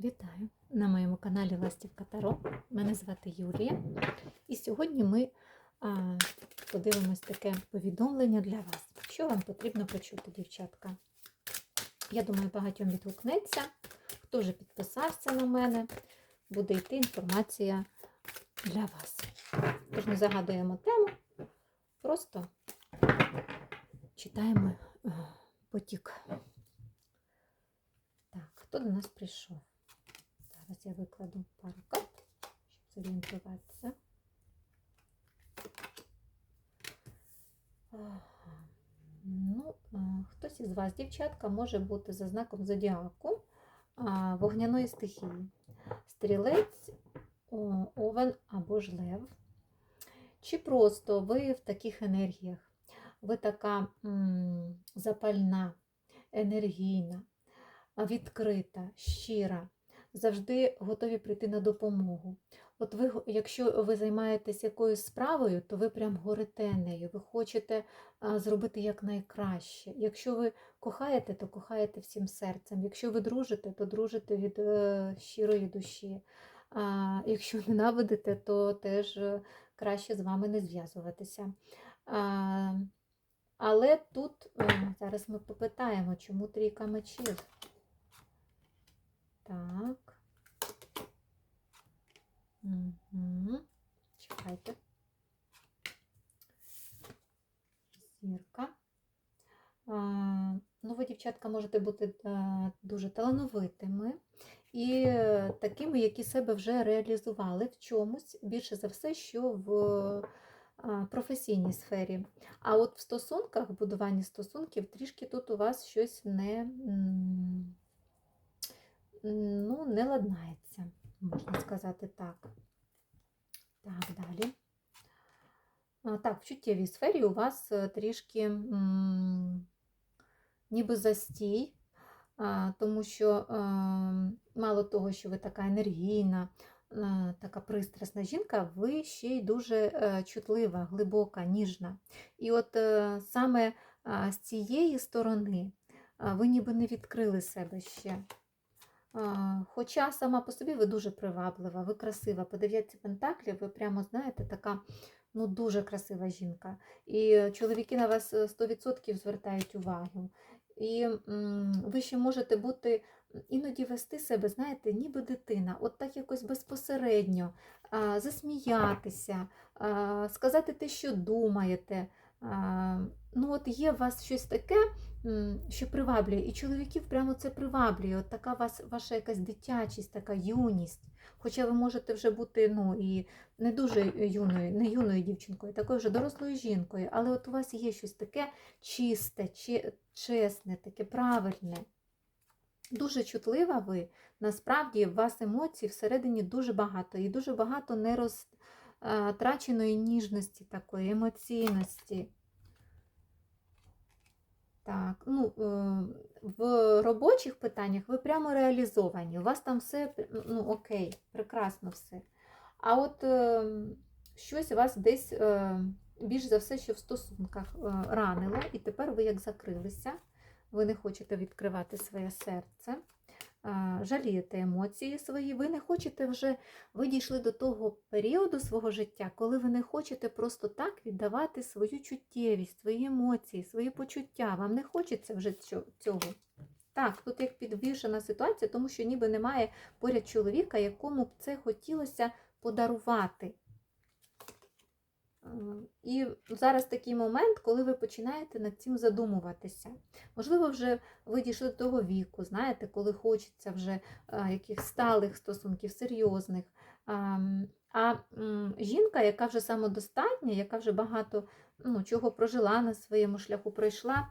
Вітаю на моєму каналі Ластівка Таро. Мене звати Юлія. І сьогодні ми а, подивимось таке повідомлення для вас. Що вам потрібно почути, дівчатка? Я думаю, багатьом відгукнеться. Хто вже підписався на мене, буде йти інформація для вас. Тож не загадуємо тему, просто читаємо е, потік. Так, хто до нас прийшов? Зараз я викладу пару карт, щоб зорієнтуватися. Ну, хтось із вас, дівчатка, може бути за знаком зодіаку вогняної стихії. Стрілець, овен або ж лев. Чи просто ви в таких енергіях, ви така м, запальна, енергійна, відкрита, щира, завжди готові прийти на допомогу. От ви, якщо ви займаєтесь якоюсь справою, то ви прям горите нею, ви хочете зробити якнайкраще. Якщо ви кохаєте, то кохаєте всім серцем. Якщо ви дружите, то дружите від е, щирої душі. А якщо ненавидите, то теж е, краще з вами не зв'язуватися. Але тут е, зараз ми попитаємо, чому трійка мечів. Так. Угу. Чекайте. Зірка. Ну, ви, дівчатка, можете бути е, дуже талановитими і е, такими, які себе вже реалізували в чомусь, більше за все, що в а, професійній сфері. А от в стосунках, в будуванні стосунків, трішки тут у вас щось не, ну, не ладнається, можна сказати так. Так, далі. Так, в чуттєвій сфері у вас е, трішки м, ніби застій, тому що е, мало того, що ви така енергійна, е, така пристрасна жінка, ви ще й дуже чутлива, глибока, ніжна. І от саме з цієї сторони ви ніби не відкрили себе ще. Хоча сама по собі ви дуже приваблива, ви красива. По дев'ятці пентаклів ви прямо знаєте, така ну, дуже красива жінка. І чоловіки на вас е, 100% звертають увагу. І ви ще можете бути іноді вести себе, знаєте, ніби дитина, от так якось безпосередньо засміятися, сказати те, що думаєте. Ну, от є у вас щось таке, що приваблює, і чоловіків прямо це приваблює. От така вас, ваша якась дитячість, така юність. Хоча ви можете вже бути ну, і не дуже юною, не юною дівчинкою, такою вже дорослою жінкою, але от у вас є щось таке чисте, чесне, таке правильне. Дуже чутлива ви. Насправді у вас емоцій всередині дуже багато, і дуже багато нерозтраченої ніжності, такої емоційності. Так, ну, е, в робочих питаннях ви прямо реалізовані. У вас там все ну, окей, прекрасно все. А от е, щось вас десь е, більш за все, що в стосунках ранило, і тепер ви як закрилися, ви не хочете відкривати своє серце, жалієте емоції свої, ви не хочете вже, ви дійшли до того періоду свого життя, коли ви не хочете просто так віддавати свою чуттєвість, свої емоції, свої почуття. Вам не хочеться вже цього. Так, тут як підвішена ситуація, тому що ніби немає поряд чоловіка, якому б це хотілося подарувати. Е, І зараз такий момент, коли ви починаєте над цим задумуватися. Можливо, вже ви дійшли до того віку, знаєте, коли хочеться вже е, якихось сталих стосунків, серйозних. А жінка, яка вже самодостатня, яка вже багато ну, чого прожила на своєму шляху, пройшла,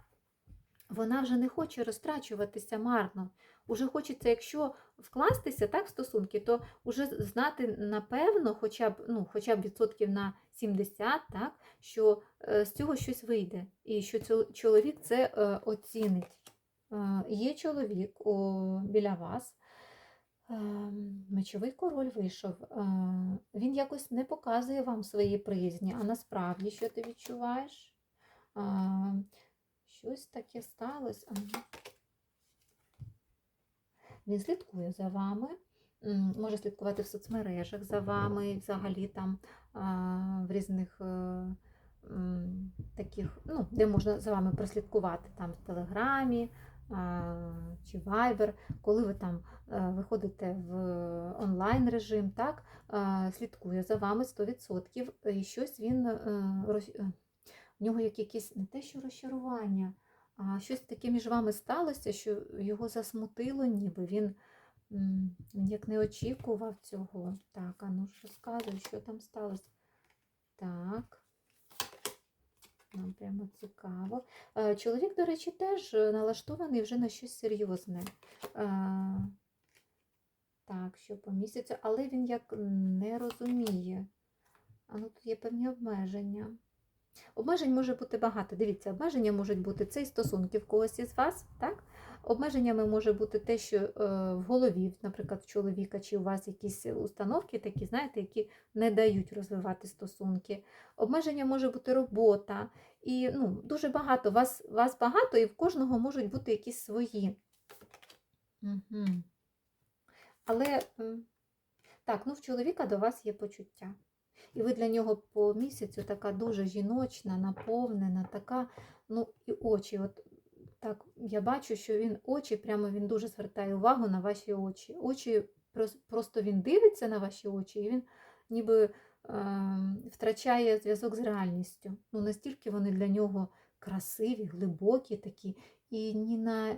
вона вже не хоче розтрачуватися марно. Уже хочеться, якщо вкластися так, в стосунки, то вже знати напевно, хоча б, ну, хоча б відсотків на 70, так, що е, з цього щось вийде, і що чоловік це е, оцінить. Е, є чоловік біля вас. Мечовий король вийшов. Він якось не показує вам свої приязні, а насправді, що ти відчуваєш? Щось таке сталося. Він слідкує за вами, може слідкувати в соцмережах за вами, взагалі там в різних е, таких, ну, де можна за вами прослідкувати, там в Телеграмі чи Viber, коли ви там е, виходите в онлайн режим, так, слідкує за вами 100%, і щось він е, е, в нього як якісь не те, що розчарування, щось таке між вами сталося, що його засмутило, ніби він, як не очікував цього. Так, а ну ж розказуй, що там сталося. Так. Нам прямо цікаво. Е, Чоловік, до речі, теж е, налаштований вже на щось серйозне. Е, Так, що по місяцю, але він як не розуміє. А ну тут є певні обмеження. Обмежень може бути багато. Дивіться, обмеження можуть бути це і стосунки в когось із вас, так? Обмеженнями може бути те, що е, в голові, наприклад, в чоловіка чи у вас якісь установки такі, знаєте, які не дають розвивати стосунки. Обмеження може бути робота. І ну, дуже багато. Вас, вас багато, і в кожного можуть бути якісь свої. Угу. Але так, ну в чоловіка до вас є почуття. І ви для нього по місяцю така дуже жіночна, наповнена, така, ну і очі. От так, я бачу, що він очі, прямо він дуже звертає увагу на ваші очі. Очі просто він дивиться на ваші очі, і він ніби е, втрачає зв'язок з реальністю. Ну, настільки вони для нього красиві, глибокі такі, і ні на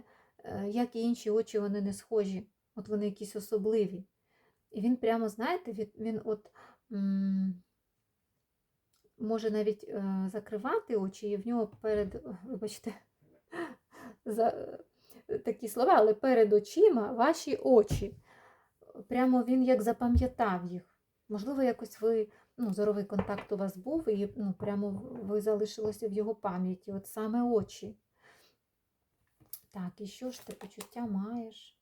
е, як і інші очі вони не схожі. От вони якісь особливі. І він прямо, знаєте, він, він от може навіть е, закривати очі, і в нього перед, вибачте, за е, такі слова, але перед очима ваші очі. Прямо він як запам'ятав їх. Можливо, якось ви, ну, зоровий контакт у вас був, і ну, прямо ви залишилися в його пам'яті, от саме очі. Так, і що ж ти почуття маєш?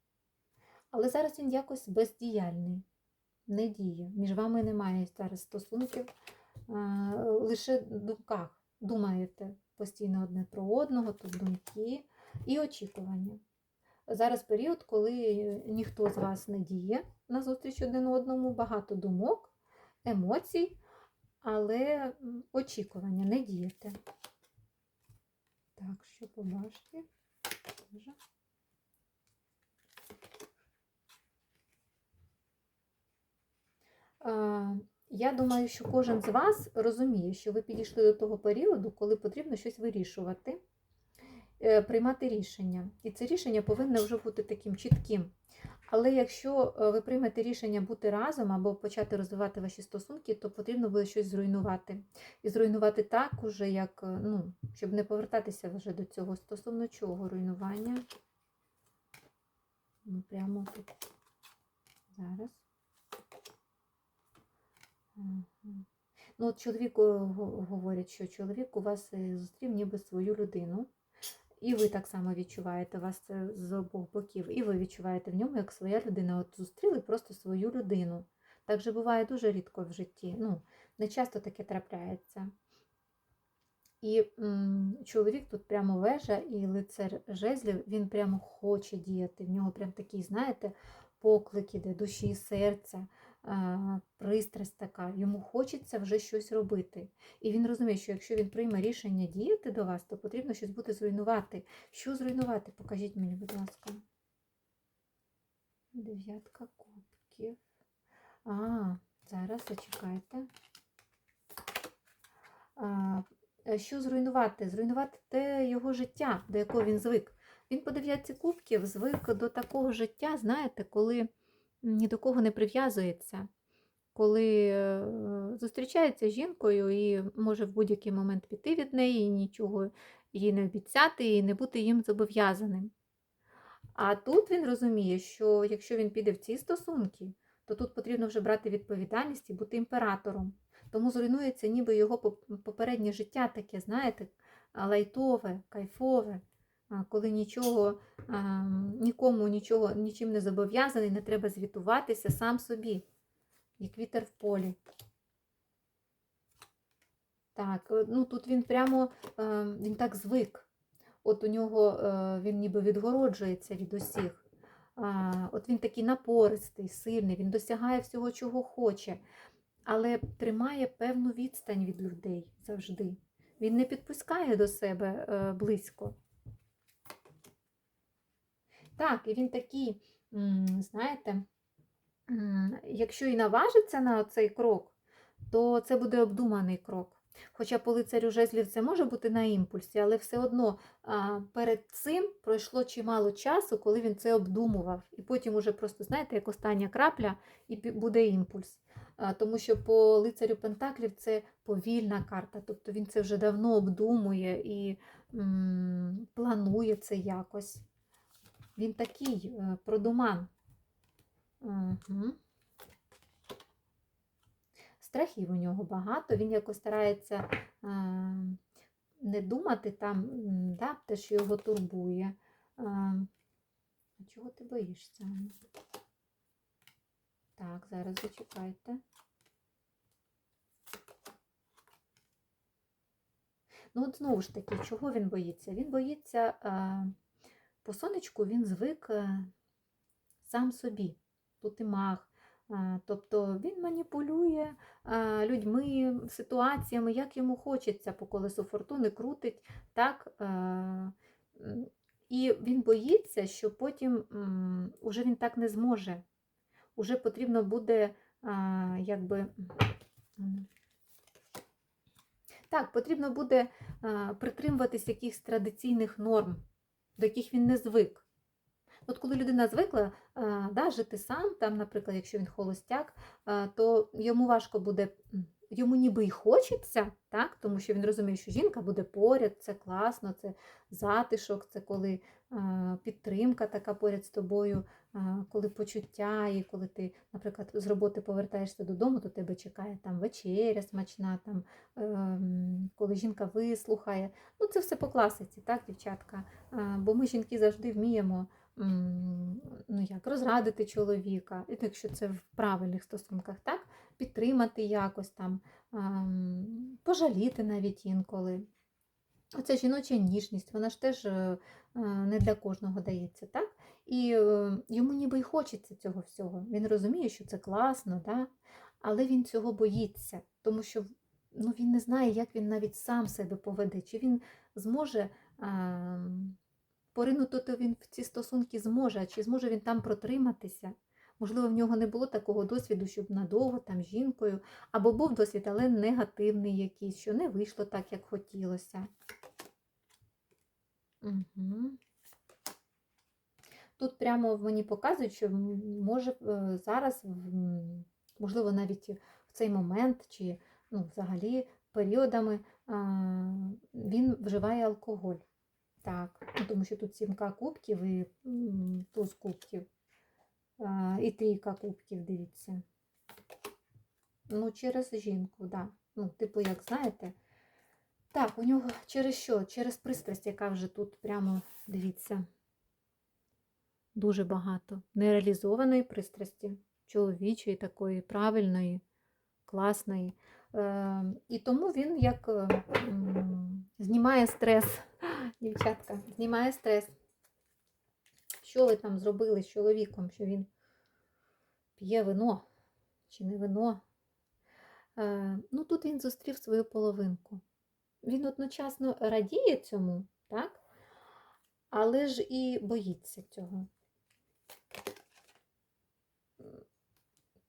Але зараз він якось бездіяльний, не діє. Між вами немає зараз стосунків, лише в думках. Думаєте постійно одне про одного, тут думки і очікування. Зараз період, коли ніхто з вас не діє на зустріч один одному, багато думок, емоцій, але очікування не дієте. Так, що побачите? Боже. Я думаю, що кожен з вас розуміє, що ви підійшли до того періоду, коли потрібно щось вирішувати, е, приймати рішення. І це рішення повинно вже бути таким чітким. Але якщо е, ви приймете рішення бути разом або почати розвивати ваші стосунки, то потрібно буде щось зруйнувати. І зруйнувати так уже, як, е, ну, щоб не повертатися вже до цього стосовно чого руйнування. Ну, прямо тут. Зараз. Ну, от чоловіку го- говорять, що чоловік у вас е, зустрів ніби свою людину. І ви так само відчуваєте вас це з обох боків, і ви відчуваєте в ньому як своя людина. От зустріли просто свою людину. Так же буває дуже рідко в житті. Ну, не часто таке трапляється. І м, чоловік тут прямо вежа, і лицар жезлів, він прямо хоче діяти. В нього прям такий, знаєте, поклик іде душі і серця, пристрасть така. Йому хочеться вже щось робити. І він розуміє, що якщо він прийме рішення діяти до вас, то потрібно щось буде зруйнувати. Що зруйнувати? Покажіть мені, будь ласка. Дев'ятка кубків. А, зараз зачекайте. А, е, що зруйнувати? Зруйнувати те його життя, до якого він звик. Він по дев'ятці кубків звик до такого життя, знаєте, коли ні до кого не прив'язується, коли е, зустрічається з жінкою і може в будь-який момент піти від неї, і нічого їй не обіцяти і не бути їм зобов'язаним. А тут він розуміє, що якщо він піде в ці стосунки, то тут потрібно вже брати відповідальність і бути імператором. Тому зруйнується ніби його попереднє життя таке, знаєте, лайтове, кайфове, коли нічого, нікому нічого, нічим не зобов'язаний, не треба звітуватися сам собі, як вітер в полі. Так, е, ну тут він прямо е, він так звик. От у нього е, він ніби відгороджується від усіх. от він такий напористий, сильний, він досягає всього, чого хоче, але тримає певну відстань від людей завжди. Він не підпускає до себе близько. Так, і він такий, знаєте, якщо і наважиться на цей крок, то це буде обдуманий крок. Хоча по лицарю жезлів це може бути на імпульсі, але все одно перед цим пройшло чимало часу, коли він це обдумував. І потім уже просто, знаєте, як остання крапля, і буде імпульс. Тому що по лицарю Пентаклів це повільна карта, тобто він це вже давно обдумує і м, планує це якось. Він такий е, продуман. Угу. Страхів у нього багато, він якось старається е, не думати там, да, те, що його турбує. Е, чого ти боїшся? Так, зараз зачекайте. Ну, от знову ж таки, чого він боїться? Він боїться, е, по сонечку він звик е, сам собі, бути маг. Е, Тобто він маніпулює е, людьми, ситуаціями, як йому хочеться по колесу фортуни, крутить так. І він боїться, що потім уже він так не зможе. Уже потрібно буде якби. Так, потрібно буде притримуватись якихось традиційних норм, до яких він не звик. От коли людина звикла да, жити сам, там, наприклад, якщо він холостяк, то йому важко буде, йому ніби й хочеться, так, тому що він розуміє, що жінка буде поряд, це класно, це затишок, це коли а, підтримка така поряд з тобою, а, коли почуття, і коли ти, наприклад, з роботи повертаєшся додому, то тебе чекає там вечеря смачна, там, ем, коли жінка вислухає. Ну, це все по класиці, так, дівчатка? А, Бо ми, жінки, завжди вміємо ну, як, розрадити чоловіка, якщо це в правильних стосунках, так, підтримати якось там, пожаліти навіть інколи. Оця жіноча ніжність, вона ж теж е, е, не для кожного дається, так? І е, йому ніби й хочеться цього всього. Він розуміє, що це класно, да? але він цього боїться, тому що ну, він не знає, як він навіть сам себе поведе, чи він зможе поринути він в ці стосунки зможе, чи зможе він там протриматися. Можливо, в нього не було такого досвіду, щоб надовго там жінкою, або був досвід, але негативний якийсь, що не вийшло так, як хотілося. Угу. Тут прямо мені показують, що може е, зараз, можливо, навіть в цей момент, чи ну, взагалі періодами він вживає алкоголь. Так, тому що тут сімка кубків і туз кубків, і трійка кубків, дивіться. Ну, через жінку, так. Да. Ну, типу, як знаєте. Так, у нього через що? Через пристрасть, яка вже тут прямо, дивіться, дуже багато. Нереалізованої пристрасті, чоловічої, такої правильної, класної. Е, і тому він як е, знімає стрес, дівчатка, знімає стрес. Що ви там зробили з чоловіком, що він п'є вино чи не вино? Е, ну, тут він зустрів свою половинку. Він одночасно радіє цьому, так? Але ж і боїться цього.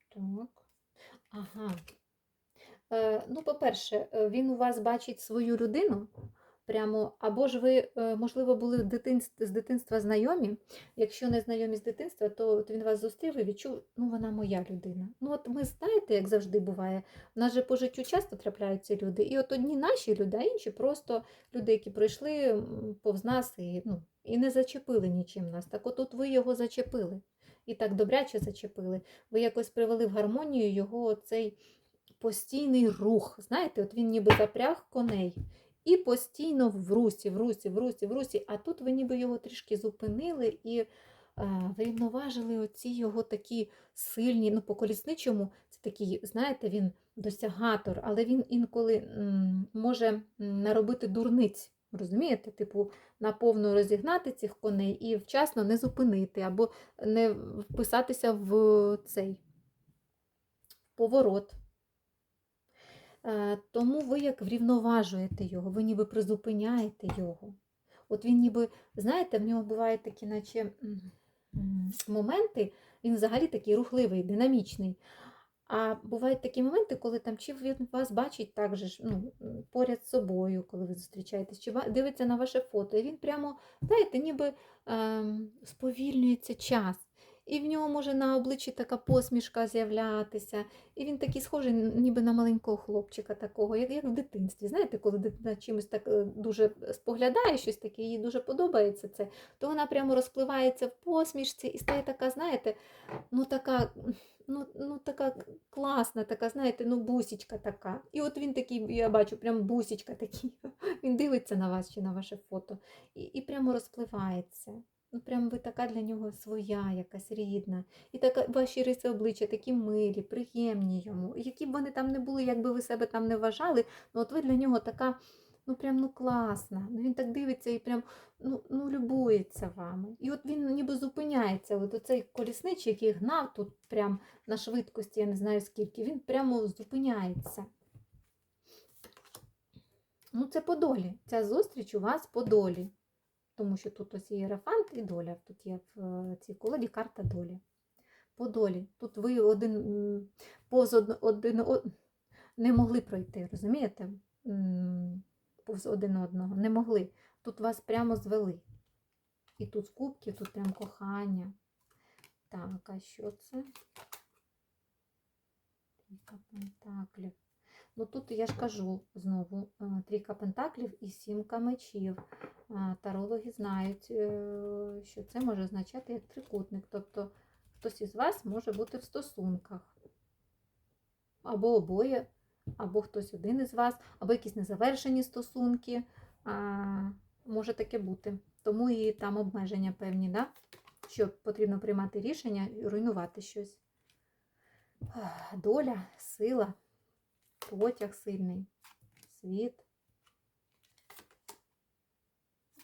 Так. Ага. Е, ну, по-перше, е, він у вас бачить свою людину. Прямо, або ж ви, е, можливо, були з дитинства знайомі. Якщо не знайомі з дитинства, то він вас зустрів і відчув, ну вона моя людина. Ну, от ми знаєте, як завжди буває. У нас же по життю часто трапляються люди. І от одні наші люди, а інші просто люди, які прийшли повз нас і, ну, і не зачепили нічим нас. Так от, от ви його зачепили. І так добряче зачепили. Ви якось привели в гармонію його цей постійний рух. Знаєте, от він ніби запряг коней. І постійно в русі, в русі, в русі, в русі. А тут ви ніби його трішки зупинили і е, врівноважили оці його такі сильні, ну, по колісничому, це такий, знаєте, він досягатор, але він інколи може наробити дурниць. Розумієте? Типу, наповну розігнати цих коней і вчасно не зупинити, або не вписатися в цей поворот. Е, Тому ви як врівноважуєте його, ви ніби призупиняєте його. От він ніби, знаєте, в нього бувають такі, наче моменти, він взагалі такий рухливий, динамічний. А бувають такі моменти, коли там чи він вас бачить так же ж, ну, поряд з собою, коли ви зустрічаєтесь, чи дивиться на ваше фото, і він прямо, знаєте, ніби ем, сповільнюється час. І в нього може на обличчі така посмішка з'являтися. І він такий схожий, ніби на маленького хлопчика такого, як, як в дитинстві. Знаєте, коли дитина чимось так е, дуже споглядає щось таке, їй дуже подобається це, то вона прямо розпливається в посмішці і стає така, знаєте, ну така, ну, ну така класна, така, знаєте, ну бусічка така. І от він такий, я бачу, прям бусічка такий. Він дивиться на вас чи на ваше фото і, і прямо розпливається. Ну, прям ви така для нього своя, якась рідна. І така ваші риси обличчя такі милі, приємні йому. Які б вони там не були, якби ви себе там не вважали, ну от ви для нього така, ну прям ну класна. Ну він так дивиться і прям ну, ну любується вами. І от він ніби зупиняється. От оцей колісничий, який гнав тут прям на швидкості, я не знаю скільки, він прямо зупиняється. Ну, це по долі. Ця зустріч у вас по долі. Тому що тут ось є Єрофант і доля. Тут є в е, цій колоді карта долі. По долі. Тут ви один повз од- один не могли пройти, розумієте? Повз один одного. Не могли. Тут вас прямо звели. І тут з кубків, тут прям кохання. Так, а що це? Трійка пентаклів. Ну тут я ж кажу знову трійка пентаклів і сімка мечів. Тарологи знають, е, що це може означати як трикутник. Тобто хтось із вас може бути в стосунках. Або обоє, або хтось один із вас, або якісь незавершені стосунки. Може таке бути. Тому і там обмеження певні, да? що потрібно приймати рішення і руйнувати щось. Доля, сила, потяг сильний, світ.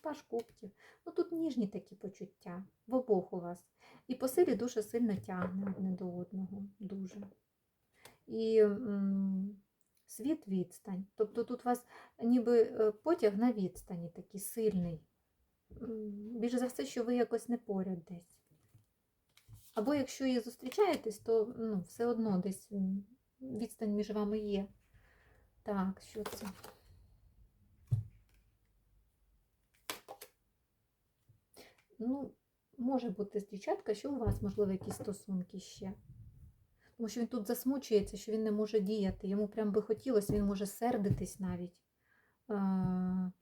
Паш кубків. Ну тут ніжні такі почуття в обох у вас. І по силі дуже сильно тягне одне до одного. Дуже. І м, світ відстань. Тобто тут у вас ніби е, потяг на відстані такий сильний. Більше за все, що ви якось не поряд десь. Або якщо і зустрічаєтесь, то ну, все одно десь відстань між вами є. Так, що це? Ну, може бути з дівчатка, що у вас, можливо, якісь стосунки ще. Тому що він тут засмучується, що він не може діяти. Йому прям би хотілося, він може сердитись навіть. Е,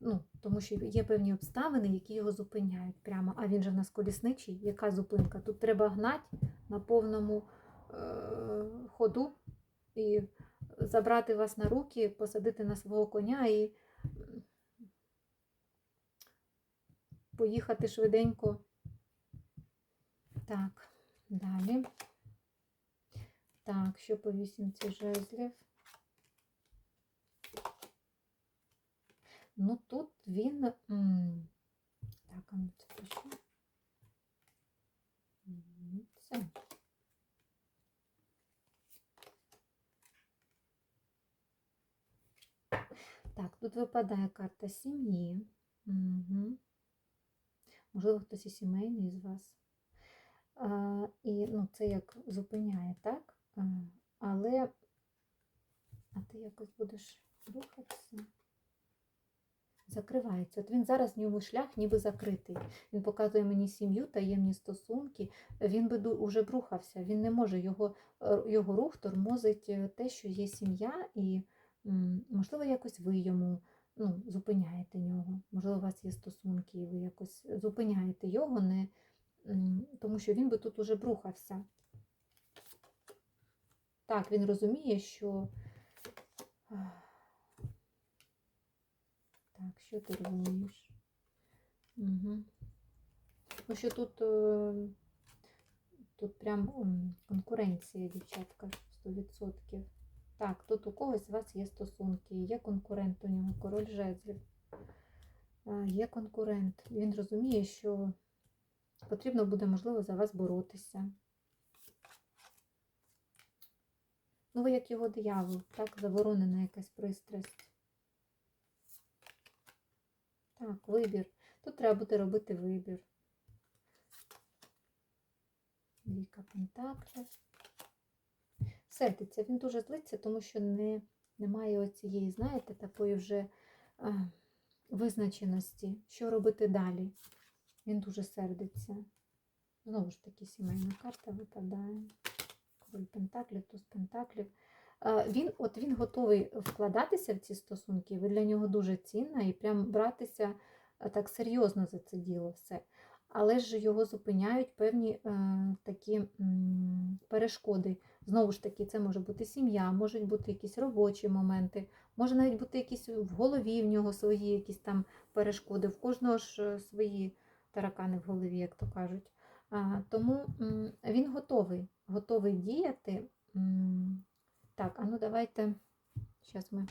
ну, тому що є певні обставини, які його зупиняють прямо. А він же в нас колісничий. Яка зупинка? Тут треба гнати на повному ходу і забрати вас на руки, посадити на свого коня і поїхати швиденько. Так, далі. Так, що по вісімці жезлів? Ну тут він. Так, а ну це що? М, Це. Так, тут випадає карта сім'ї. Угу. Можливо, хтось і сімейний з вас. А, і ну, це як зупиняє, так? А, але а ти якось будеш рухатися? Закривається. От він зараз в ньому шлях ніби закритий. Він показує мені сім'ю, таємні стосунки. Він би уже б рухався. Він не може його, е, його рух тормозить е, те, що є сім'я, і можливо, якось ви йому ну, зупиняєте нього. Можливо, у вас є стосунки, і ви якось зупиняєте його, не, тому що він би тут уже б рухався. Так, він розуміє, що. Так, що ти розумієш? Угу. Ну, що тут, е, тут прям конкуренція, дівчатка, 100%. Так, тут у когось з вас є стосунки, є конкурент у нього, король жезлів. є конкурент. Він розуміє, що потрібно буде, можливо, за вас боротися. Ну, ви як його диявол, так, заборонена якась пристрасть. Так, вибір. Тут треба буде робити вибір. Віка Пентаклів. Сердиться. Він дуже злиться, тому що не, немає оцієї, знаєте, такої вже а, визначеності, що робити далі. Він дуже сердиться. Знову ж таки, сімейна карта випадає. Король Пентаклів, туз Пентаклів. Він, от він готовий вкладатися в ці стосунки, ви для нього дуже цінна і прям братися так серйозно за це діло все. Але ж його зупиняють певні е, такі м, перешкоди. Знову ж таки, це може бути сім'я, можуть бути якісь робочі моменти, може навіть бути якісь в голові в нього свої якісь там перешкоди. В кожного ж е, свої таракани в голові, як то кажуть. Тому він готовий, готовий діяти. Так, а ну давайте. Зараз ми.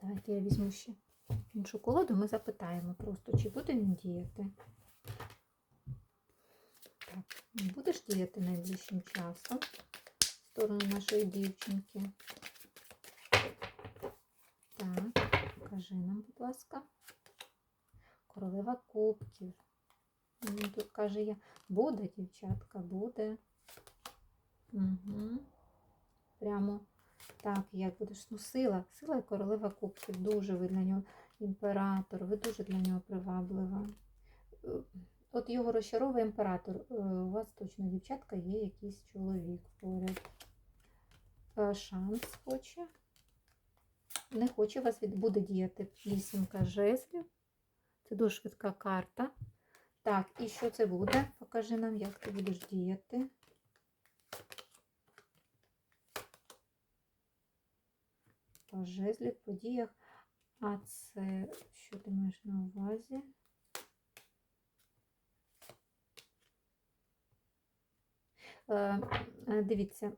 Давайте я візьму ще іншу колоду, ми запитаємо просто, чи буде він діяти. Так, будеш діяти найближчим часом сторону нашої дівчинки. Так, покажи нам, будь ласка. Королева кубків. Ну, Тут каже я, буде, дівчатка, буде. Угу. Прямо так, як будеш. Ну, сила, сила і королева кубків. Дуже ви для нього імператор, ви дуже для нього приваблива. Е, От його розчаровує імператор. Е, У вас точно, дівчатка, є якийсь чоловік поряд. Е, Шанс хоче. Не хоче вас від... буде діяти вісімка жезлів. Це дуже швидка карта. Так, і що це буде? Покажи нам, як ти будеш діяти. По жезлів, по діях. А це що ти маєш на увазі? Е, е, Дивіться,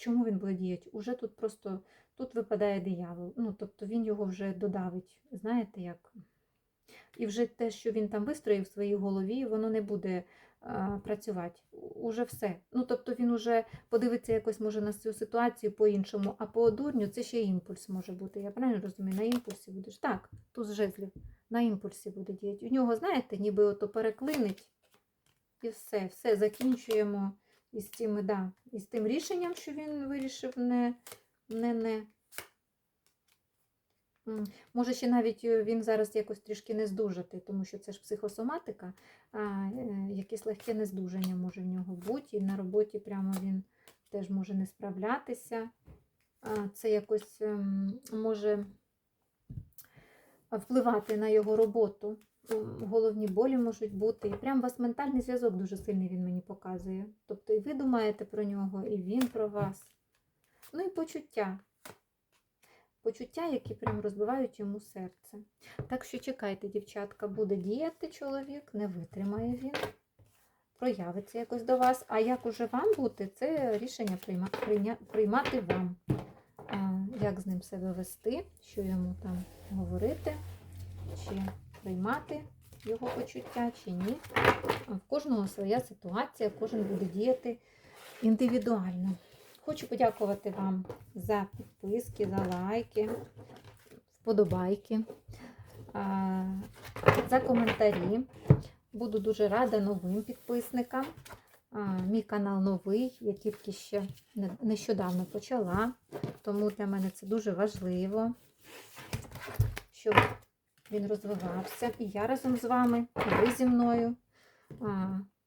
чому він буде? Уже тут просто тут випадає диявол. Ну, тобто він його вже додавить, знаєте як? І вже те, що він там вистроїв в своїй голові, воно не буде а, працювати. Уже все. Ну, тобто він уже подивиться якось може на цю ситуацію по-іншому, а по дурню це ще імпульс може бути. Я правильно розумію? На імпульсі будеш. Так, тут жезлів. На імпульсі буде діяти. У нього, знаєте, ніби ото переклинить. І все, все, закінчуємо із цими, да, із тим рішенням, що він вирішив не, не, не. Може, ще навіть е, він зараз якось трішки не здужати, тому що це ж психосоматика, а е, якесь легке нездужання може в нього бути. І на роботі прямо він теж може не справлятися. Це якось ем, може впливати на його роботу. М, Головні болі можуть бути. І прям у вас ментальний зв'язок дуже сильний він мені показує. Тобто і ви думаєте про нього, і він про вас. Ну і почуття почуття, які прям розбивають йому серце. Так що чекайте, дівчатка, буде діяти чоловік, не витримає він, проявиться якось до вас. А як уже вам бути, це рішення прийма, приймати вам. Як з ним себе вести, що йому там говорити, чи приймати його почуття, чи ні. В кожного своя ситуація, кожен буде діяти індивідуально. Хочу подякувати вам за підписки, за лайки, вподобайки, за коментарі. Буду дуже рада новим підписникам. Мій канал новий, я тільки ще нещодавно почала, тому для мене це дуже важливо, щоб він розвивався. І я разом з вами, і ви зі мною.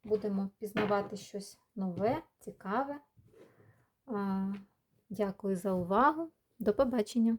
Будемо пізнавати щось нове, цікаве. Дякую за увагу. До побачення!